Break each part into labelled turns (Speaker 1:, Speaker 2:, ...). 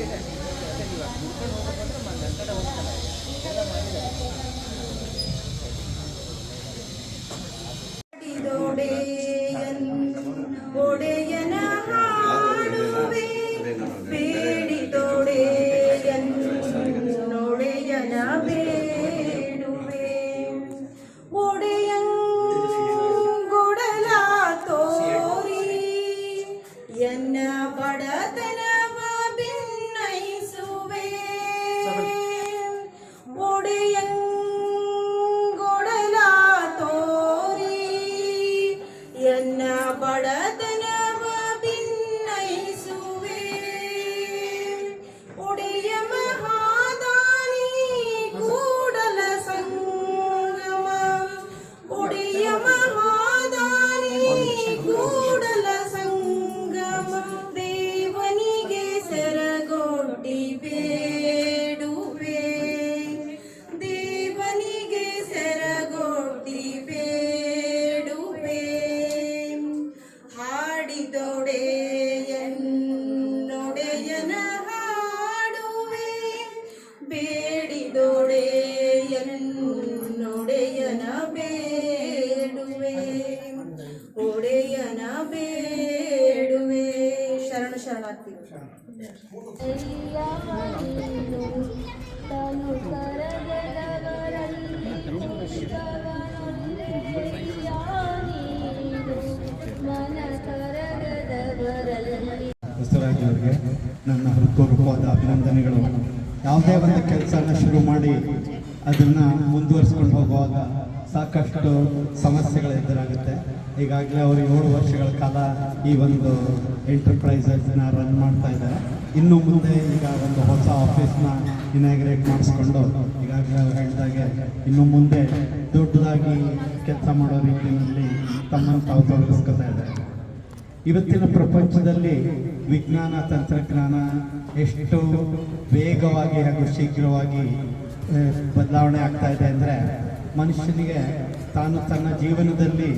Speaker 1: ಇದೆ. ಎಲ್ಲ ಮಾಡಿದ್ದಾರೆ
Speaker 2: ಬೇಡುವೆ, ಒಡೆಯನ ಬೇಡುವೆ. ಶರಣ ಶರಣಾರ್ಥಿ
Speaker 3: ಬಸವರಾಜ್ ನನ್ನ ಹೃತ್ಪೂರ್ವಕವಾದ ಅಭಿನಂದನೆಗಳು. ಯಾವುದೇ ಒಂದು ಕೆಲಸನ ಶುರು ಮಾಡಿ ಅದನ್ನು ಮುಂದುವರಿಸ್ಕೊಂಡು ಹೋಗುವಾಗ ಸಾಕಷ್ಟು ಸಮಸ್ಯೆಗಳು ಎದುರಾಗುತ್ತೆ. ಈಗಾಗಲೇ ಅವರು ಏಳು ವರ್ಷಗಳ ಕಾಲ ಈ ಒಂದು ಎಂಟರ್ಪ್ರೈಸಸ್ನ ರನ್ ಮಾಡ್ತಾ ಇದ್ದಾರೆ. ಇನ್ನು ಮುಂದೆ ಈಗ ಒಂದು ಹೊಸ ಆಫೀಸ್ನ ಇನಾಗ್ರೇಟ್ ಮಾಡಿಸ್ಕೊಂಡು, ಈಗಾಗಲೇ ಅವ್ರು ಹೇಳಿದಾಗೆ ಇನ್ನು ಮುಂದೆ ದೊಡ್ಡದಾಗಿ ಕೆಲಸ ಮಾಡೋ ರೀತಿಯಲ್ಲಿ ತಮ್ಮನ್ನು ತಾವು ತೊಡಗಿಸ್ಕೊತಾ ಇದ್ದಾರೆ. ಇವತ್ತಿನ ಪ್ರಪಂಚದಲ್ಲಿ ವಿಜ್ಞಾನ, ತಂತ್ರಜ್ಞಾನ ಎಷ್ಟು ವೇಗವಾಗಿ ಹಾಗೂ ಶೀಘ್ರವಾಗಿ ಬದಲಾವಣೆ ಆಗ್ತಾ ಇದೆ ಅಂದರೆ ಮನುಷ್ಯನಿಗೆ ತಾನು ತನ್ನ ಜೀವನದಲ್ಲಿ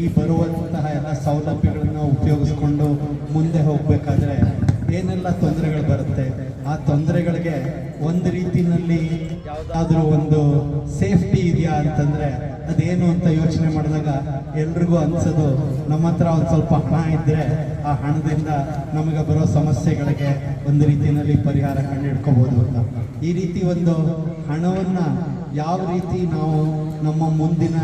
Speaker 3: ಈ ಬರುವಂತಹ ಎಲ್ಲ ಸೌಲಭ್ಯಗಳನ್ನು ಉಪಯೋಗಿಸ್ಕೊಂಡು ಮುಂದೆ ಹೋಗಬೇಕಾದ್ರೆ ಏನೆಲ್ಲ ತೊಂದರೆಗಳು ಬರುತ್ತೆ? ಆ ತೊಂದರೆಗಳಿಗೆ ಒಂದು ರೀತಿಯಲ್ಲಿ ಯಾವುದಾದ್ರೂ ಒಂದು ಸೇಫ್ಟಿ ಇದೆಯಾ ಅಂತಂದರೆ ಅದೇನು ಅಂತ ಯೋಚನೆ ಮಾಡಿದಾಗ ಎಲ್ರಿಗೂ ಅನಿಸೋದು, ನಮ್ಮ ಹತ್ರ ಒಂದು ಸ್ವಲ್ಪ ಹಣ ಇದ್ದರೆ ಆ ಹಣದಿಂದ ನಮಗೆ ಬರೋ ಸಮಸ್ಯೆಗಳಿಗೆ ಒಂದು ರೀತಿಯಲ್ಲಿ ಪರಿಹಾರ ಕಂಡು ಹಿಡ್ಕೋಬೋದು ಅಂತ. ಈ ರೀತಿ ಒಂದು ಹಣವನ್ನು ಯಾವ ರೀತಿ ನಾವು ನಮ್ಮ ಮುಂದಿನ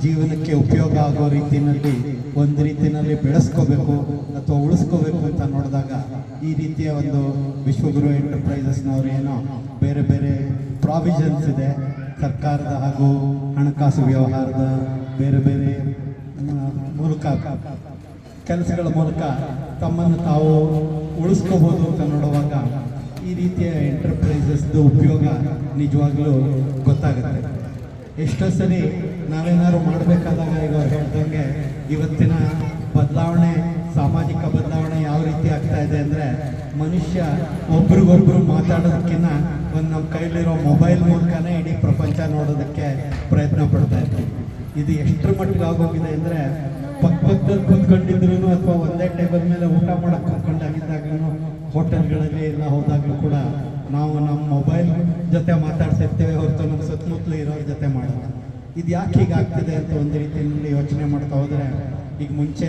Speaker 3: ಜೀವನಕ್ಕೆ ಉಪಯೋಗ ಆಗೋ ರೀತಿಯಲ್ಲಿ ಒಂದು ರೀತಿಯಲ್ಲಿ ಬೆಳೆಸ್ಕೋಬೇಕು ಅಥವಾ ಉಳಿಸ್ಕೋಬೇಕು ಅಂತ ನೋಡಿದಾಗ ಈ ರೀತಿಯ ಒಂದು ವಿಶ್ವಗುರು ಎಂಟರ್ಪ್ರೈಸಸ್ನವರು ಏನೋ ಬೇರೆ ಬೇರೆ ಪ್ರಾವಿಷನ್ಸ್ ಇದೆ. ಸರ್ಕಾರದ ಹಾಗೂ ಹಣಕಾಸು ವ್ಯವಹಾರದ ಬೇರೆ ಬೇರೆ ಮೂಲಕ, ಕೆಲಸಗಳ ಮೂಲಕ ತಮ್ಮನ್ನು ತಾವು ಉಳಿಸ್ಕೋಬೋದು ಅಂತ ನೋಡುವಾಗ ಈ ರೀತಿಯ ಎಂಟರ್ಪ್ರೈಸಸ್ದು ಉಪಯೋಗ ನಿಜವಾಗ್ಲೂ ಗೊತ್ತಾಗುತ್ತೆ. ಎಷ್ಟೋ ಸರಿ ನಾವೇನಾದ್ರು ಮಾಡಬೇಕಾದಾಗ ಈಗ ಹೇಳ್ದಂಗೆ ಇವತ್ತಿನ ಬದಲಾವಣೆ, ಸಾಮಾಜಿಕ ಬದಲಾವಣೆ ಯಾವ ರೀತಿ ಆಗ್ತಾ ಇದೆ ಅಂದರೆ ಮನುಷ್ಯ ಒಬ್ರಿಗೊಬ್ರು ಮಾತಾಡೋದಕ್ಕಿಂತ ಒಂದು ನಮ್ಮ ಕೈಲಿರೋ ಮೊಬೈಲ್ ಮೂಲಕನೇ ಇಡೀ ಪ್ರಪಂಚ ನೋಡೋದಕ್ಕೆ ಪ್ರಯತ್ನ ಪಡ್ತಾ ಇತ್ತು ಇದು ಎಷ್ಟರ ಮಟ್ಟಿಗೆ ಆಗೋಗಿದೆ ಅಂದರೆ ಪಕ್ಕದಲ್ಲಿ ಕುತ್ಕೊಂಡಿದ್ರು ಅಥವಾ ಒಂದೇ ಟೇಬಲ್ ಮೇಲೆ ಊಟ ಮಾಡಕ್ಕೆ ಕುತ್ಕೊಂಡಾಗಿದ್ದಾಗ ಹೋಟೆಲ್ಗಳಲ್ಲಿ ಎಲ್ಲ ಹೋದಾಗಲೂ ಕೂಡ ನಾವು ನಮ್ಮ ಮೊಬೈಲ್ ಜೊತೆ ಮಾತಾಡ್ತಿರ್ತೇವೆ ಹೊರತು ನಮ್ಮ ಸುತ್ತಮುತ್ತಲು ಇರೋರ ಜೊತೆ ಮಾಡಲ್ಲ. ಇದು ಯಾಕೆ ಹೀಗಾಗ್ತಿದೆ ಅಂತ ಒಂದು ರೀತಿಯಲ್ಲಿ ಯೋಚನೆ ಮಾಡ್ತಾ ಹೋದರೆ, ಈಗ ಮುಂಚೆ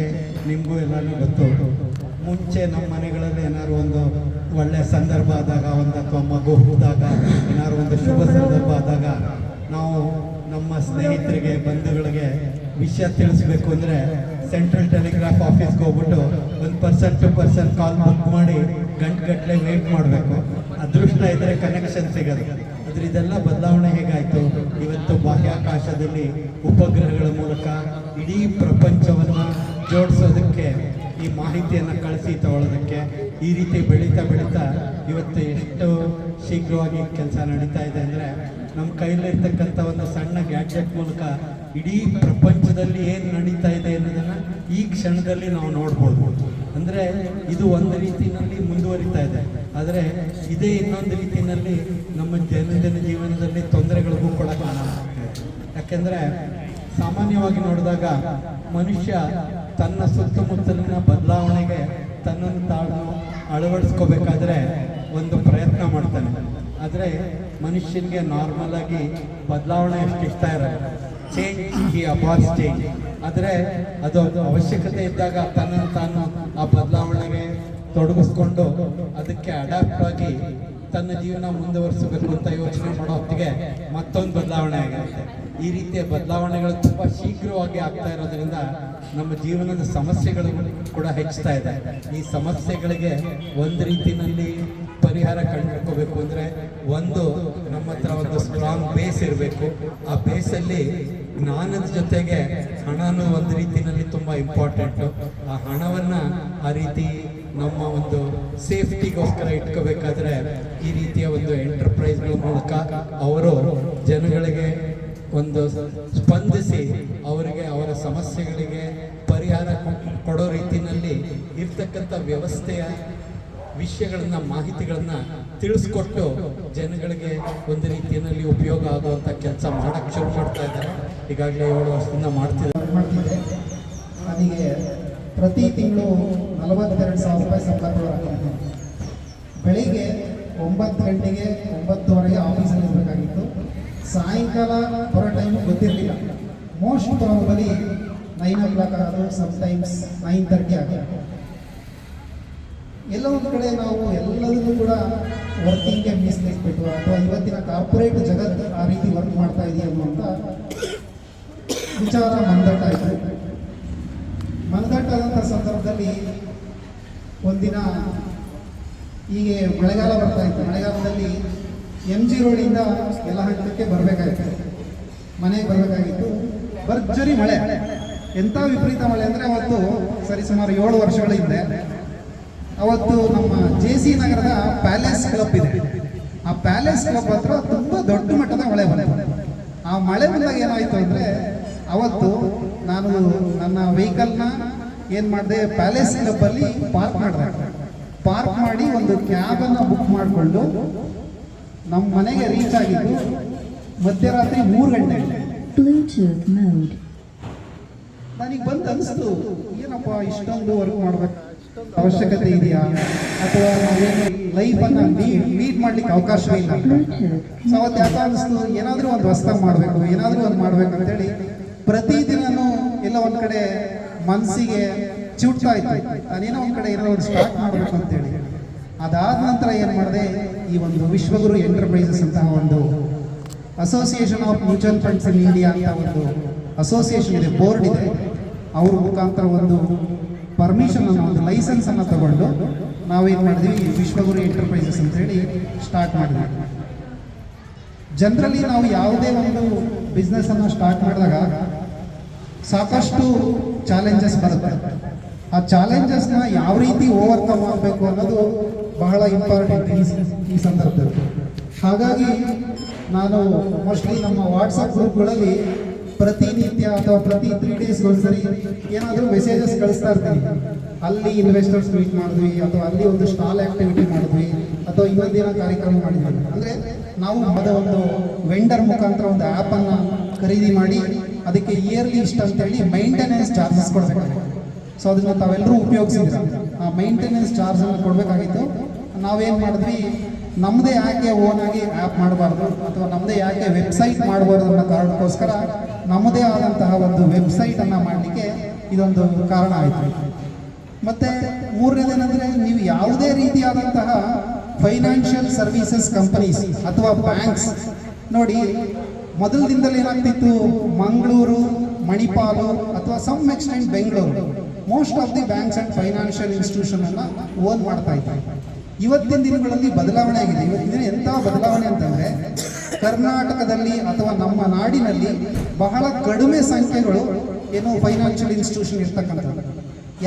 Speaker 3: ನಿಮಗೂ ಎಲ್ಲರೂ ಗೊತ್ತು. ಮುಂಚೆ ನಮ್ಮ ಮನೆಗಳಲ್ಲಿ ಏನಾದ್ರು ಒಂದು ಒಳ್ಳೆಯ ಸಂದರ್ಭ ಆದಾಗ, ಒಂದು ಅಥವಾ ಮಗು ಹೋದಾಗ ಏನಾದ್ರು ಒಂದು ಶುಭ ಸಂದರ್ಭ ಆದಾಗ, ನಾವು ನಮ್ಮ ಸ್ನೇಹಿತರಿಗೆ, ಬಂಧುಗಳಿಗೆ ವಿಷಯ ತಿಳಿಸ್ಬೇಕು ಅಂದರೆ ಸೆಂಟ್ರಲ್ ಟೆಲಿಗ್ರಾಫ್ ಆಫೀಸ್ಗೆ ಹೋಗ್ಬಿಟ್ಟು ಒಂದು person to person call book ಮಾಡಿ ಗಂಟು ಗಟ್ಟಲೆ ವೇಟ್ ಮಾಡಬೇಕು. ಅದೃಷ್ಟ ಇದ್ದರೆ ಕನೆಕ್ಷನ್ ಸಿಗೋದು ಅದ್ರ ಇದೆಲ್ಲ ಬದಲಾವಣೆ ಹೇಗಾಯಿತು? ಇವತ್ತು ಬಾಹ್ಯಾಕಾಶದಲ್ಲಿ ಉಪಗ್ರಹಗಳ ಮೂಲಕ ಇಡೀ ಪ್ರಪಂಚವನ್ನು ಜೋಡಿಸೋದಕ್ಕೆ, ಈ ಮಾಹಿತಿಯನ್ನು ಕಳಿಸಿ ತಗೊಳ್ಳೋದಕ್ಕೆ ಈ ರೀತಿ ಬೆಳೀತಾ ಬೆಳೀತಾ ಇವತ್ತು ಎಷ್ಟು ಶೀಘ್ರವಾಗಿ ಕೆಲಸ ನಡೀತಾ ಇದೆ ಅಂದರೆ ನಮ್ಮ ಕೈಲಿರ್ತಕ್ಕಂಥ ಒಂದು ಸಣ್ಣ ಗ್ಯಾಡ್ಜೆಟ್ ಮೂಲಕ ಇಡೀ ಪ್ರಪಂಚದಲ್ಲಿ ಏನು ನಡೀತಾ ಇದೆ ಅನ್ನೋದನ್ನು ಈ ಕ್ಷಣದಲ್ಲಿ ನಾವು ನೋಡ್ಬೋದು. ಅಂದರೆ ಇದು ಒಂದು ರೀತಿಯಲ್ಲಿ ಮುಂದುವರಿತಾ ಇದೆ. ಆದರೆ ಇದೇ ಇನ್ನೊಂದು ರೀತಿಯಲ್ಲಿ ನಮ್ಮ ದೈನಂದಿನ ಜೀವನದಲ್ಲಿ ತೊಂದರೆಗಳಿಗೂ ಕೂಡ ಕಾರಣ ಯಾಕೆಂದರೆ ಸಾಮಾನ್ಯವಾಗಿ ನೋಡಿದಾಗ ಮನುಷ್ಯ ತನ್ನ ಸುತ್ತಮುತ್ತಲಿನ ಬದಲಾವಣೆಗೆ ತನ್ನನ್ನು ತಾನು ಅಳವಡಿಸ್ಕೋಬೇಕಾದ್ರೆ ಒಂದು ಪ್ರಯತ್ನ ಮಾಡ್ತಾನೆ. ಆದರೆ ಮನುಷ್ಯನಿಗೆ ನಾರ್ಮಲ್ ಆಗಿ ಬದಲಾವಣೆ ಅಷ್ಟು ಇಷ್ಟ ಇರಲ್ಲ. ಚೇಂಜ್ ಈ ಆದರೆ ಅದು ಅವಶ್ಯಕತೆ ಇದ್ದಾಗ ತನ್ನ ತಾನು ಆ ಬದಲಾವಣೆಗೆ ತೊಡಗಿಸ್ಕೊಂಡು ಅದಕ್ಕೆ ಅಡಾಪ್ಟ್ ಆಗಿ ತನ್ನ ಜೀವನ ಮುಂದುವರಿಸಬೇಕು ಅಂತ ಯೋಚನೆ ಮಾಡೋ ಹೊತ್ತಿಗೆ ಮತ್ತೊಂದು ಬದಲಾವಣೆ ಆಗಿರುತ್ತೆ ಈ ರೀತಿಯ ಬದಲಾವಣೆಗಳು ತುಂಬ ಶೀಘ್ರವಾಗಿ ಆಗ್ತಾ ಇರೋದ್ರಿಂದ ನಮ್ಮ ಜೀವನದ ಸಮಸ್ಯೆಗಳು ಕೂಡ ಹೆಚ್ಚುತ್ತಾ ಇದೆ. ಈ ಸಮಸ್ಯೆಗಳಿಗೆ ಒಂದು ರೀತಿಯಲ್ಲಿ ಪರಿಹಾರ ಕಂಡುಕೋಬೇಕು ಅಂದರೆ ಒಂದು ನಮ್ಮ ಹತ್ರ ಒಂದು ಸ್ಟ್ರಾಂಗ್ ಬೇಸ್ ಇರಬೇಕು. ಆ ಬೇಸಲ್ಲಿ ಜ್ಞಾನದ ಜೊತೆಗೆ ಹಣನೂ ಒಂದು ರೀತಿಯಲ್ಲಿ ತುಂಬ ಇಂಪಾರ್ಟೆಂಟು ಆ ಹಣವನ್ನು ಆ ರೀತಿ ನಮ್ಮ ಒಂದು ಸೇಫ್ಟಿಗೋಸ್ಕರ ಇಟ್ಕೋಬೇಕಾದ್ರೆ ಈ ರೀತಿಯ ಒಂದು ಎಂಟರ್ಪ್ರೈಸ್ಗಳ ಮೂಲಕ ಅವರು ಜನಗಳಿಗೆ ಒಂದು ಸ್ಪಂದಿಸಿ ಅವರಿಗೆ ಅವರ ಸಮಸ್ಯೆಗಳಿಗೆ ಪರಿಹಾರ ಕೊಡೋ ರೀತಿಯಲ್ಲಿ ಇರ್ತಕ್ಕಂಥ ವ್ಯವಸ್ಥೆಯ ವಿಷಯಗಳನ್ನ, ಮಾಹಿತಿಗಳನ್ನ ತಿಳಿಸ್ಕೊಟ್ಟು ಜನಗಳಿಗೆ ಒಂದು ರೀತಿಯಲ್ಲಿ ಉಪಯೋಗ ಆಗುವಂಥ ಕೆಲಸ ಮಾಡಕ್ ಶುರು ಮಾಡ್ತಾ ಇದ್ದಾರೆ. ಈಗಾಗಲೇ ಏಳು ವರ್ಷದಿಂದ
Speaker 4: ಮಾಡ್ತಿದ್ದೆ ನನಗೆ ಪ್ರತಿ ತಿಂಗಳು ನಲವತ್ತೆರಡು ಸಾವಿರ ರೂಪಾಯಿ ಸಂಬಳ ಬೆಳಿಗ್ಗೆ ಒಂಬತ್ತು ಗಂಟೆಗೆ ಒಂಬತ್ತುವರೆಗೆ ಆಫೀಸಲ್ಲಿ ಇರಬೇಕಾಗಿತ್ತು ಸಾಯಂಕಾಲ ಬರೋ ಟೈಮು ಗೊತ್ತಿರಲಿಲ್ಲ. Most probably nine o'clock ಆಗೋದು ಸಮ್ಟೈಮ್ಸ್ ನೈನ್ ತರ್ಟಿ ಆಗೋದು ಎಲ್ಲ ಒಂದು ಕಡೆ ನಾವು ಎಲ್ಲದನ್ನು ಕೂಡ ವರ್ಕಿಂಗ್ಗೆ ಮೀಸಲಿಟ್ಬಿಟ್ಟು ಅಥವಾ ಇವತ್ತಿನ ಕಾರ್ಪೊರೇಟ್ ಜಗತ್ತು ಆ ರೀತಿ ವರ್ಕ್ ಮಾಡ್ತಾ ಇದೆಯಾ ಅಂತ ವಿಚಾರ ಮಂದಟ್ಟಾಯಿತು ಮಂದಟ್ಟಾದಂಥ ಸಂದರ್ಭದಲ್ಲಿ ಒಂದಿನ ಹೀಗೆ ಮಳೆಗಾಲ ಬರ್ತಾ ಇತ್ತು. ಮಳೆಗಾಲದಲ್ಲಿ ಎಂ ಜಿ ರೋಡಿಂದ ಹಂತಕ್ಕೆ ಬರಬೇಕಾಗಿತ್ತು ಮನೆಗೆ ಬರಬೇಕಾಗಿತ್ತು. ಭರ್ಜರಿ ಮಳೆ. ಎಂಥ ವಿಪರೀತ ಮಳೆ ಅಂದರೆ ಅವತ್ತು ಸರಿಸುಮಾರು ಏಳು ವರ್ಷಗಳ ಹಿಂದೆ ಅವತ್ತು ನಮ್ಮ ಜೆ ಸಿ ನಗರದ ಪ್ಯಾಲೇಸ್ ಕ್ಲಬ್ ಇದೆ. ಆ ಪ್ಯಾಲೇಸ್ ಕ್ಲಬ್ ಹತ್ರ ತುಂಬ ದೊಡ್ಡ ಮಟ್ಟದ ಮಳೆ ಬಂತು. ಆ ಮಳೆ ಬಂದಾಗ ಏನಾಯಿತು ಅಂದರೆ ಅವತ್ತು ನಾನು ನನ್ನ ವೆಹಿಕಲ್ನ ಏನು ಮಾಡಿದೆ ಪ್ಯಾಲೇಸ್ ಕ್ಲಬ್ಬಲ್ಲಿ ಪಾರ್ಕ್ ಮಾಡಿದೆ. ಪಾರ್ಕ್ ಮಾಡಿ ಒಂದು ಕ್ಯಾಬನ್ನು ಬುಕ್ ಮಾಡಿಕೊಂಡು ನಮ್ಮ ಮನೆಗೆ ರೀಚ್ ಆಗಿದ್ದು ಮಧ್ಯರಾತ್ರಿ ಮೂರು ಗಂಟೆ. ನನಗೆ ಬಂದು ಅನಿಸ್ತು ಏನಪ್ಪ ಇಷ್ಟೊಂದು ವರ್ಕ್ ಮಾಡ್ಬೇಕು. ಅವಶ್ಯಕತೆ ಇದೆಯಾ? ಅಥವಾ ನಾವೇನು ಲೈಫ್ ಲೀಡ್ ಮೀಟ್ ಮಾಡ್ಲಿಕ್ಕೆ ಅವಕಾಶವೇ ಇಲ್ಲ ಅಂತ? ಸೊ ಅವತ್ತು ಏನಾದರೂ ಒಂದು ವಸ್ತ ಮಾಡಬೇಕು, ಏನಾದರೂ ಒಂದು ಮಾಡಬೇಕು ಅಂತೇಳಿ ಪ್ರತಿದಿನನೂ ಎಲ್ಲ ಒಂದು ಕಡೆ ಮನಸ್ಸಿಗೆ ಚಿಡ್ತಾ ಇತ್ತು. ನಾನೇನೋ ಒಂದು ಕಡೆ ಏನೋ ಒಂದು ಸ್ಟಾರ್ಟ್ ಮಾಡಬೇಕು ಅಂತೇಳಿ. ಅದಾದ ನಂತರ ಏನು ಮಾಡಿದೆ, ಈ ಒಂದು ವಿಶ್ವಗುರು ಎಂಟರ್ಪ್ರೈಸಸ್ ಅಂತ ಒಂದು association of mutual funds in India ಅಂತ ಒಂದು ಅಸೋಸಿಯೇಷನ್ ಇದೆ ಬೋರ್ಡ್ ಇದೆ. ಅವ್ರ ಮುಖಾಂತರ ಒಂದು ಪರ್ಮಿಷನ್ ಅನ್ನೋ ಒಂದು ಲೈಸೆನ್ಸ್ ಅನ್ನು ತಗೊಂಡು ನಾವೇನು ಮಾಡಿದ್ವಿ, ವಿಶ್ವಗುರು ಎಂಟರ್ಪ್ರೈಸಸ್ ಅಂತ ಹೇಳಿ ಸ್ಟಾರ್ಟ್ ಮಾಡಿದ್ವಿ. ಜನರಲಿ ನಾವು ಯಾವುದೇ ಒಂದು ಬಿಸ್ನೆಸ್ ಅನ್ನು ಸ್ಟಾರ್ಟ್ ಮಾಡಿದಾಗ ಸಾಕಷ್ಟು ಚಾಲೆಂಜಸ್ ಬರುತ್ತೆ. ಆ ಚಾಲೆಂಜಸ್ನ ಯಾವ ರೀತಿ ಓವರ್ಕಮ್ ಮಾಡಬೇಕು ಅನ್ನೋದು ಬಹಳ ಇಂಪಾರ್ಟೆಂಟ್ ಈ ಸಂದರ್ಭದಲ್ಲಿ. ಹಾಗಾಗಿ ನಾನು ಮೋಸ್ಟ್ಲಿ ನಮ್ಮ ವಾಟ್ಸಪ್ ಗ್ರೂಪ್ಗಳಲ್ಲಿ ಪ್ರತಿನಿತ್ಯ ಅಥವಾ ಪ್ರತಿ ತ್ರೀ ಡೇಸ್ ಒಂದ್ಸರಿ ಏನಾದರೂ ಮೆಸೇಜಸ್ ಕಳಿಸ್ತಾ ಇರ್ತೀನಿ. ಅಲ್ಲಿ ಇನ್ವೆಸ್ಟರ್ಸ್ ಮೀಟ್ ಮಾಡಿದ್ವಿ, ಅಥವಾ ಅಲ್ಲಿ ಒಂದು ಸ್ಟಾಲ್ ಆಕ್ಟಿವಿಟಿ ಮಾಡಿದ್ವಿ, ಅಥವಾ ಇನ್ನೊಂದೇನೋ ಕಾರ್ಯಕ್ರಮ ಮಾಡಿದ್ವಿ. ಅಂದರೆ ನಾವು ಅದ ಒಂದು ವೆಂಡರ್ ಮುಖಾಂತರ ಒಂದು ಆ್ಯಪನ್ನು ಖರೀದಿ ಮಾಡಿ, ಅದಕ್ಕೆ ಇಯರ್ಲಿ ಇಷ್ಟ ಅಂತೇಳಿ ಮೈಂಟೆನೆನ್ಸ್ ಚಾರ್ಜಸ್ ಕೊಡಬೇಕಾಗುತ್ತೆ. ಸೊ ಅದನ್ನು ತಾವೆಲ್ಲರೂ ಉಪಯೋಗಿಸಿದ್ರ ಆ ಮೈಂಟೆನೆನ್ಸ್ ಚಾರ್ಜನ್ನು ಕೊಡಬೇಕಾಗಿತ್ತು. ನಾವೇನು ಮಾಡಿದ್ವಿ? ನಮ್ಮದೇ ಯಾಕೆ ಓನಾಗಿ ಆ್ಯಪ್ ಮಾಡಬಾರ್ದು, ಅಥವಾ ನಮ್ಮದೇ ಯಾಕೆ ವೆಬ್ಸೈಟ್ ಮಾಡಬಾರ್ದು ಅನ್ನೋ ಕಾರಣಕ್ಕೋಸ್ಕರ ನಮ್ಮದೇ ಆದಂತಹ ಒಂದು ವೆಬ್ಸೈಟನ್ನು ಮಾಡಲಿಕ್ಕೆ ಇದೊಂದು ಕಾರಣ ಆಯಿತು. ಮತ್ತೆ ಮೂರನೇದೇನೆಂದರೆ ನೀವು ಯಾವುದೇ ರೀತಿಯಾದಂತಹ ಫೈನಾನ್ಷಿಯಲ್ ಸರ್ವಿಸಸ್ ಕಂಪನೀಸ್ ಅಥವಾ ಬ್ಯಾಂಕ್ಸ್ ನೋಡಿ ಮೊದಲ ದಿನದಲ್ಲಿ ಏನಾಗ್ತಿತ್ತು? ಮಂಗಳೂರು, ಮಣಿಪಾಲು ಅಥವಾ some extent Bengaluru most of the banks and financial institution ಅನ್ನ ಓನ್ ಮಾಡ್ತಾ ಇದ್ದಾರೆ ಇವತ್ತಿನ ದಿನಗಳಲ್ಲಿ ಬದಲಾವಣೆ ಆಗಿದೆ. ಇವತ್ತಿನ ದಿನ ಎಂಥ ಬದಲಾವಣೆ ಅಂತಂದ್ರೆ ಕರ್ನಾಟಕದಲ್ಲಿ ಅಥವಾ ನಮ್ಮ ನಾಡಿನಲ್ಲಿ ಬಹಳ ಕಡಿಮೆ ಸಂಖ್ಯೆಗಳು ಏನು ಫೈನಾನ್ಷಿಯಲ್ ಇನ್ಸ್ಟಿಟ್ಯೂಷನ್ ಇರ್ತಕ್ಕಂಥದ್ದು.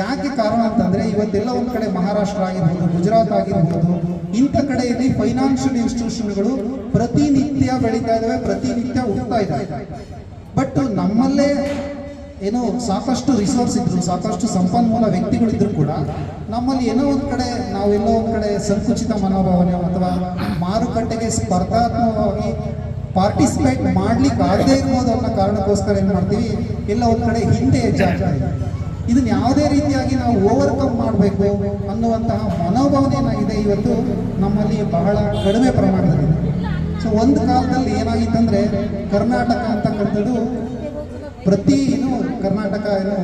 Speaker 4: ಯಾಕೆ ಕಾರಣ ಅಂತಂದ್ರೆ ಇವತ್ತೆಲ್ಲ ಒಂದು ಕಡೆ ಮಹಾರಾಷ್ಟ್ರ ಆಗಿರ್ಬೋದು, ಗುಜರಾತ್ ಆಗಿರ್ಬೋದು, ಇಂಥ ಕಡೆಯಲ್ಲಿ ಫೈನಾನ್ಷಿಯಲ್ ಇನ್ಸ್ಟಿಟ್ಯೂಷನ್ಗಳು ಪ್ರತಿನಿತ್ಯ ಬೆಳೀತಾ ಇದಾವೆ, ಪ್ರತಿನಿತ್ಯ ಹುಡ್ತಾ ಇದ್ದಾವೆ ಬಟ್ ನಮ್ಮಲ್ಲೇ ಏನೋ ಸಾಕಷ್ಟು ರಿಸೋರ್ಸ್ ಇದ್ರು, ಸಾಕಷ್ಟು ಸಂಪನ್ಮೂಲ ವ್ಯಕ್ತಿಗಳಿದ್ರು ಕೂಡ ನಮ್ಮಲ್ಲಿ ಏನೋ ಒಂದು ಕಡೆ ನಾವೆಲ್ಲೋ ಒಂದು ಕಡೆ ಸಂಕುಚಿತ ಮನೋಭಾವನೆ ಅಥವಾ ಮಾರುಕಟ್ಟೆಗೆ ಸ್ಪರ್ಧಾತ್ಮಕವಾಗಿ ಪಾರ್ಟಿಸಿಪೇಟ್ ಮಾಡ್ಲಿಕ್ಕೆ ಆಗದೇ ಇರ್ಬೋದು ಅನ್ನೋ ಕಾರಣಕ್ಕೋಸ್ಕರ ಏನು ಮಾಡ್ತೀವಿ, ಎಲ್ಲ ಒಂದು ಕಡೆ ಹಿಂದೆ ಹೆಚ್ಚಾಗ್ತಾ ಇದೆ. ಇದನ್ನ ಯಾವುದೇ ರೀತಿಯಾಗಿ ನಾವು ಓವರ್ಕಮ್ ಮಾಡಬೇಕು ಅನ್ನುವಂತಹ ಮನೋಭಾವನೆ ಏನಾಗಿದೆ ಇವತ್ತು ನಮ್ಮಲ್ಲಿ ಬಹಳ ಕಡಿಮೆ ಪ್ರಮಾಣದಲ್ಲಿದೆ. ಸೊ ಒಂದು ಕಾಲದಲ್ಲಿ ಏನಾಗಿತ್ತಂದರೆ ಕರ್ನಾಟಕ ಅಂತಕ್ಕಂಥದ್ದು ಪ್ರತಿ ಏನು ಕರ್ನಾಟಕ ಏನು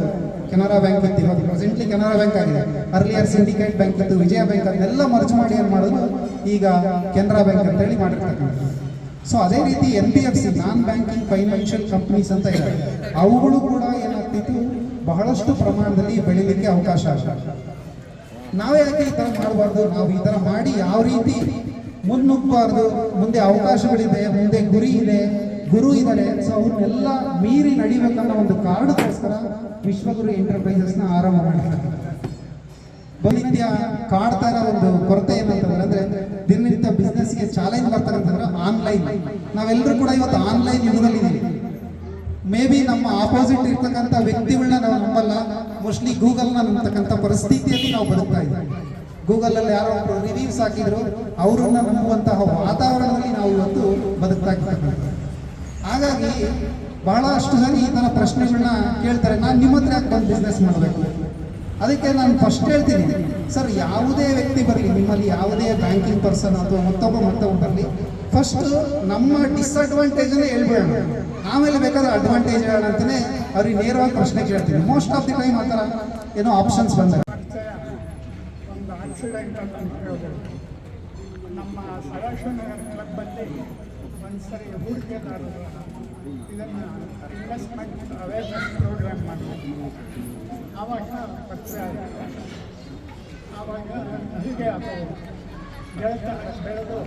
Speaker 4: ಕೆನರಾ ಬ್ಯಾಂಕ್ ಇತ್ತು, ಇವಾಗ ಪ್ರೆಸೆಂಟ್ಲಿ ಕೆನರಾ ಬ್ಯಾಂಕ್ ಆಗಿದೆ. ಅರ್ಲಿಯರ್ ಸಿಂಡಿಕೇಟ್ ಬ್ಯಾಂಕ್ ಇತ್ತು, ವಿಜಯ ಬ್ಯಾಂಕ್ ಅದನ್ನೆಲ್ಲ ಮರ್ಜ್ ಮಾಡಿ ಏನು ಮಾಡೋದು ಈಗ ಕೆನರಾ ಬ್ಯಾಂಕ್ ಅಂತೇಳಿ ಮಾಡಿರ್ತಕ್ಕಂಥದ್ದು ಸೊ ಅದೇ ರೀತಿ N B F C non banking financial companies ಅಂತ ಇದೆ. ಅವುಗಳು ಕೂಡ ಏನಾಗ್ತಿತ್ತು, ಬಹಳಷ್ಟು ಪ್ರಮಾಣದಲ್ಲಿ ಬೆಳಿಲಿಕ್ಕೆ ಅವಕಾಶ ನಾವೇ ಯಾಕೆ ಈ ಥರ ಮಾಡಬಾರ್ದು? ನಾವು ಈ ಥರ ಮಾಡಿ ಯಾವ ರೀತಿ ಮುನ್ನುಗ್ಗಬಾರ್ದು? ಮುಂದೆ ಅವಕಾಶಗಳಿದೆ, ಮುಂದೆ ಗುರಿ ಇದೆ. ಗುರು ಇದ್ದಾರೆ ಸೊ ಅವ್ರನ್ನೆಲ್ಲ ಮೀರಿ ನಡಿಬೇಕನ್ನೋ ಒಂದು ಕಾರಣಕ್ಕೋಸ್ಕರ ವಿಶ್ವಗುರು ಎಂಟರ್ಪ್ರೈಸಸ್ನ ಆರಂಭ ಮಾಡಿದ್ದಾರೆ ಬಲಿತ್ಯ ಕಾಡ್ತಾ ಇರೋ ಒಂದು ಕೊರತೆ ಏನಂತಂದ್ರೆ, ಅಂದ್ರೆ ದಿನನಿತ್ಯ ಬಿಸ್ನೆಸ್ಗೆ ಚಾಲೆಂಜ್ ಬರ್ತಾರಂತಂದ್ರೆ ಆನ್ಲೈನ್ ನಾವೆಲ್ಲರೂ ಕೂಡ ಇವತ್ತು ಆನ್ಲೈನ್ ಯುಗದಲ್ಲಿದ್ದೀವಿ ಮೇ ಬಿ ನಮ್ಮ ಆಪೋಸಿಟ್ ಇರ್ತಕ್ಕಂಥ ವ್ಯಕ್ತಿಗಳನ್ನ ನಾವು ನಂಬಲ್ಲ ಮೋಸ್ಟ್ಲಿ ಗೂಗಲ್ನ ನಂಬತಕ್ಕಂಥ ಪರಿಸ್ಥಿತಿಯಲ್ಲಿ ನಾವು ಬದುಕ್ತಾ ಇದ್ದೀವಿ. ಗೂಗಲಲ್ಲಿ ಯಾರೋ ಒಬ್ರು ರಿವ್ಯೂಸ್ ಹಾಕಿದ್ರು, ಅವರನ್ನ ನಂಬುವಂತಹ ವಾತಾವರಣದಲ್ಲಿ ನಾವು ಇವತ್ತು ಬದುಕ್ತಾ ಇರ್ತಕ್ಕಂಥ ಹಾಗಾಗಿ ಬಹಳಷ್ಟು ಜನ ಈ ಥರ ಪ್ರಶ್ನೆಗಳನ್ನ ಕೇಳ್ತಾರೆ. ನಾನು ನಿಮ್ಮ ಹತ್ರ ಯಾಕೆ ಬಂದು ಬಿಸ್ನೆಸ್ ಮಾಡಬೇಕು? ಅದಕ್ಕೆ ನಾನು ಫಸ್ಟ್ ಹೇಳ್ತೀನಿ ಸರ್ ಯಾವುದೇ ವ್ಯಕ್ತಿ ಬರಲಿ, ನಿಮ್ಮಲ್ಲಿ ಯಾವುದೇ ಬ್ಯಾಂಕಿಂಗ್ ಪರ್ಸನ್ ಅಥವಾ ಮತ್ತೊಬ್ಬ ಮತ್ತೊಬ್ಬ ಬರಲಿ ಫಸ್ಟ್ ನಮ್ಮ ಡಿಸ್ಅಡ್ವಾಂಟೇಜನ್ನೇ ಹೇಳ್ಬೇಡ ಆಮೇಲೆ ಬೇಕಾದ್ರೆ ಅಡ್ವಾಂಟೇಜ್ ಹೇಳೋಣ ಅಂತಲೇ ಅವ್ರಿಗೆ ನೇರವಾಗಿ ಪ್ರಶ್ನೆ ಕೇಳ್ತೀನಿ. ಮೋಸ್ಟ್ ಆಫ್ ದಿ ಟೈಮ್ ಆ ಥರ ಏನೋ ಆಪ್ಷನ್ಸ್ ಬಂದಾಗ
Speaker 5: ನಮ್ಮ ಒಂದು ಸರಿ ಹೂಡಿಕೆದಾರರು ಇದನ್ನು ಇನ್ವೆಸ್ಟ್ಮೆಂಟ್ ಅವೇರ್ನೆಸ್ ಪ್ರೋಗ್ರಾಮ್ ಮಾಡಬೇಕು ಆವಾಗ ಪರಿಚಯ ಆಯಿತು ಆವಾಗ ಹೀಗೆ ಅದು ಗೆಳೆತನ ಬೆಳೆದು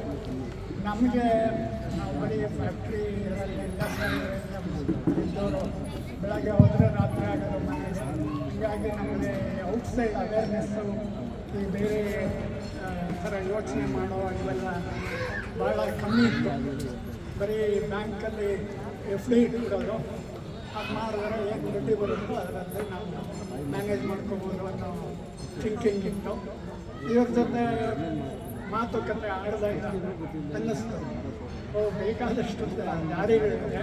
Speaker 5: ನಮಗೆ ನಾವು ಬರೀ ಫ್ಯಾಕ್ಟ್ರಿ ಇದ್ದವರು ಬೆಳಗ್ಗೆ ಹೋದರೆ ರಾತ್ರಿ ಆಗೋದು ಮನೆ ಹೀಗಾಗಿ ನಮಗೆ ಔಟ್ಸೈಡ್ ಅವೇರ್ನೆಸ್ಸು ಈ ಬೇರೆ ಥರ ಯೋಚನೆ ಮಾಡೋ ಇವೆಲ್ಲ ಭಾಳ ಕಮ್ಮಿ ಇತ್ತು. ಬರೀ ಬ್ಯಾಂಕಲ್ಲಿ ಎಫ್ ಡಿ ಇಟ್ಬಿಡೋದು ಅದು ಮಾಡಿದ್ರೆ ಏನು ದುಡ್ಡು ಬರುತ್ತೋ ಅದರಲ್ಲಿ ನಾವು ಮ್ಯಾನೇಜ್ ಮಾಡ್ಕೋಬೋದು ಅನ್ನೋ ಥಿಂಕಿಂಗ್ ಇತ್ತು. ಇವ್ರ ಜೊತೆ ಮಾತುಕತೆ ಆಡಿದಾಗ ಅನ್ನಿಸ್ತು. ಓ, ಬೇಕಾದಷ್ಟು ದಾರಿಗಳಿದೆ.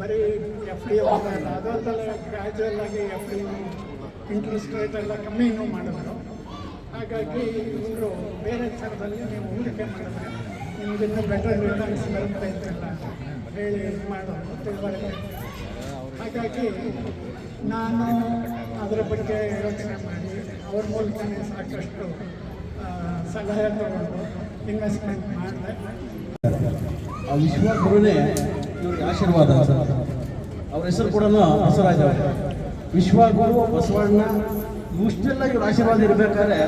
Speaker 5: ಬರೀ ಎಫ್ ಡಿ ಅದರಲ್ಲೇ ಗ್ರ್ಯಾಜುವಲ್ ಆಗಿ ಎಫ್ ಡಿ ಇಂಟ್ರೆಸ್ಟ್ ರೇಟ್ ಎಲ್ಲ ಕಮ್ಮಿನೂ ಮಾಡಿದ್ರು. ಹಾಗಾಗಿ ಇವರು ಬೇರೆ ಥರದಲ್ಲಿ ನೀವು ಹೂಡಿಕೆ ಮಾಡಿದ್ರೆ ನಿಮ್ಗೆ ಇನ್ನೂ ಬೆಟರ್ ರಿಟರ್ನ್ಸ್ ಬರುತ್ತೆ ಅಂತೆಲ್ಲ ಹೇಳಿ ಮಾಡೋದು ತಿಳುವಳಿಕೆ. ಹಾಗಾಗಿ ನಾನು ಅದರ ಬಗ್ಗೆ ಯೋಚನೆ ಮಾಡಿ, ಅವ್ರ ಮೂಲಕನೇ ಸಾಕಷ್ಟು ಸಲಹೆ ತಗೊಂಡು ಇನ್ವೆಸ್ಟ್ಮೆಂಟ್ ಮಾಡಿದೆ.
Speaker 6: ಆ ವಿಶ್ವಗುರುನೇ ಇವ್ರಿಗೆ ಆಶೀರ್ವಾದ ಸರ್ ಅವ್ರ ಹೆಸರು ಕೂಡ ವಿಶ್ವ ವಿಶ್ವಗುರು ಬಸವಣ್ಣ ಇಷ್ಟೆಲ್ಲ ಇವ್ರ ಆಶೀರ್ವಾದ ಇರಬೇಕಾದ್ರೆ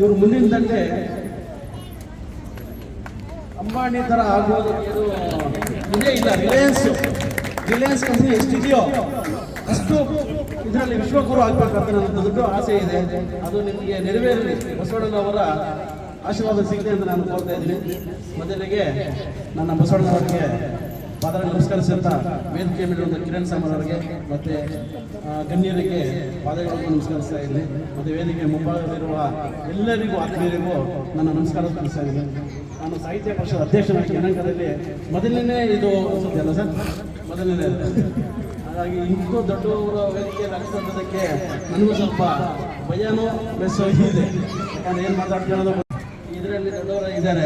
Speaker 6: ಇವ್ರು ಮುಂದಿನದಲ್ಲೇ ಅಂಬಾನಿ ತರ ಆಗೋದು ಇದೇ ಇಲ್ಲ. ರಿಲಯನ್ಸ್ ರಿಲಯನ್ಸ್ ಕಂಪ್ನಿ ಎಷ್ಟಿದೆಯೋ ಅಷ್ಟು ಇದರಲ್ಲಿ ವಿಶ್ವಗುರು ಆಗ್ಬೇಕಂತ ನನ್ನ ದೊಡ್ಡ ಆಸೆ ಇದೆ. ಅದು ನಿಮಗೆ ನೆರವೇರಲಿ. ಬಸವಣ್ಣನವರ ಆಶೀರ್ವಾದ ಸಿಗಲಿ ಅಂತ ನಾನು ಕೋರ್ತಾ ಇದ್ದೀನಿ. ಮೊದಲಿಗೆ ನನ್ನ ಬಸವಣ್ಣನವರಿಗೆ ಪಾದ ನಮಸ್ಕರಿಸುತ್ತಾ ವೇದಿಕೆ ಮೇಲಿರುವ ಕಿರಣ್ ಸಾಮರ್ ಅವರಿಗೆ ಮತ್ತೆ ಗಣ್ಯರಿಗೆ ಪಾದಗಳನ್ನು ನಮಸ್ಕರಿಸ್ತಾ ಇದ್ದೀನಿ. ಮತ್ತೆ ವೇದಿಕೆ ಮುಂಭಾಗದಲ್ಲಿರುವ ಎಲ್ಲರಿಗೂ, ಆತ್ಮೀಯರಿಗೂ ನನ್ನ ನಮಸ್ಕಾರ ಸಲ್ಲಿಸ್ತಾ ಇದ್ದೀನಿ. ನಾನು ಸಾಹಿತ್ಯ ಪಕ್ಷದ ಅಧ್ಯಕ್ಷನಾಗಿ ಜನಾಂಗದಲ್ಲಿ ಮೊದಲನೇ ಇದು ಅನಿಸುತ್ತೆ ಅಲ್ಲ ಸರ್? ಮೊದಲನೇ ಹಾಗಾಗಿ ಇಂಥ ದೊಡ್ಡವರ ವೇದಿಕೆಯಲ್ಲಿ ಅನಿಸೋದಕ್ಕೆ ನನಗೂ ಸ್ವಲ್ಪ ಭಯನೂ ಪ್ಲಸ್ ಇದೆ. ಯಾಕಂದ್ರೆ ಏನು ಮಾತಾಡ್ತೀನಿ ಅನ್ನೋದು ಇದರಲ್ಲಿ ದೊಡ್ಡವರು ಇದ್ದಾರೆ.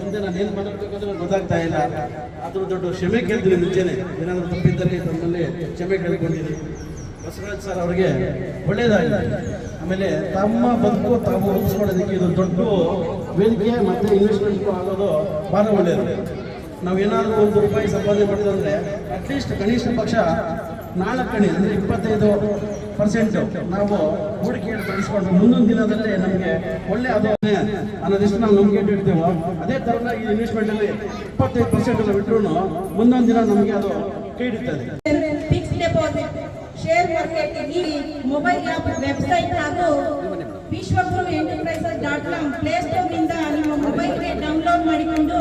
Speaker 6: ಮುಂದೆ ನಾನು ಏನು ಮಾಡಬೇಕು ಅಂತ ಗೊತ್ತಾಗ್ತಾ ಇಲ್ಲ. ಅದ್ರ ದೊಡ್ಡ ಕ್ಷಮೆ ಕೇಳ್ತೀನಿ ಮುಂಚೆನೆ. ಏನಾದರೂ ತಪ್ಪಿದ್ದಲ್ಲಿ ತಮ್ಮಲ್ಲಿ ಕ್ಷಮೆ ಕೇಳ್ಕೊಂಡಿದ್ದೀನಿ. ಬಸವರಾಜ್ ಸರ್ ಅವರಿಗೆ ಒಳ್ಳೇದಾಗಿದೆ ಆಮೇಲೆ ತಮ್ಮ ಬದುಕು ತಾವು ರೂಪಿಸ್ಕೊಳ್ಳೋದಕ್ಕೆ ಇದು ದೊಡ್ಡ ವೇದಿಕೆ ಮತ್ತೆ ಇನ್ವೆಸ್ಟ್ಮೆಂಟ್ ಆಗೋದು ಬಹಳ ಒಳ್ಳೆಯದು ನಾವು ಏನಾದರೂ ಒಂದು ರೂಪಾಯಿ ಸಂಪಾದನೆ ಮಾಡಿದ್ರೆ ಅಟ್ಲೀಸ್ಟ್ ಕನಿಷ್ಠ ಪಕ್ಷ ನಾಲ್ಕು ಕಣಿ, ಅಂದರೆ ಇಪ್ಪತ್ತೈದು ಪರ್ಸೆಂಟ್ ನಾವು ಹೂಡಿಕೆಯನ್ನು ಬೆಳೆಸ್ಕೊಂಡು ಮುಂದಿನ ದಿನದಲ್ಲಿ ನಮಗೆ ಒಳ್ಳೆ ಅದು ಅನ್ನೋದಿಷ್ಟು ನಾವು ನಂಬಿಕೆ ಇಟ್ಟಿರ್ತೇವೆ ಅದೇ ಥರನಾಗಿ ಇನ್ವೆಸ್ಟ್ಮೆಂಟ್ ಅಲ್ಲಿ ಇಪ್ಪತ್ತೈದು ಪರ್ಸೆಂಟ್ ಎಲ್ಲ ಬಿಟ್ಟರು ಮುಂದೊಂದು ದಿನ ನಮಗೆ ಅದು ಕೈ
Speaker 2: ಶೇರ್ ಮಾರ್ಕೆಟ್ ಈ ಮೊಬೈಲ್ ಆಪ್ ವೆಬ್ಸೈಟ್ ಹಾಗೂ ವಿಶ್ವಗುರು ಎಂಟರ್ಪ್ರೈಸಸ್ ಡಾಟ್ ಕಾಮ್ ಪ್ಲೇಸ್ಟೋರ್ನಿಂದ ನಿಮ್ಮ ಮೊಬೈಲ್ಗೆ ಡೌನ್ಲೋಡ್ ಮಾಡಿಕೊಂಡು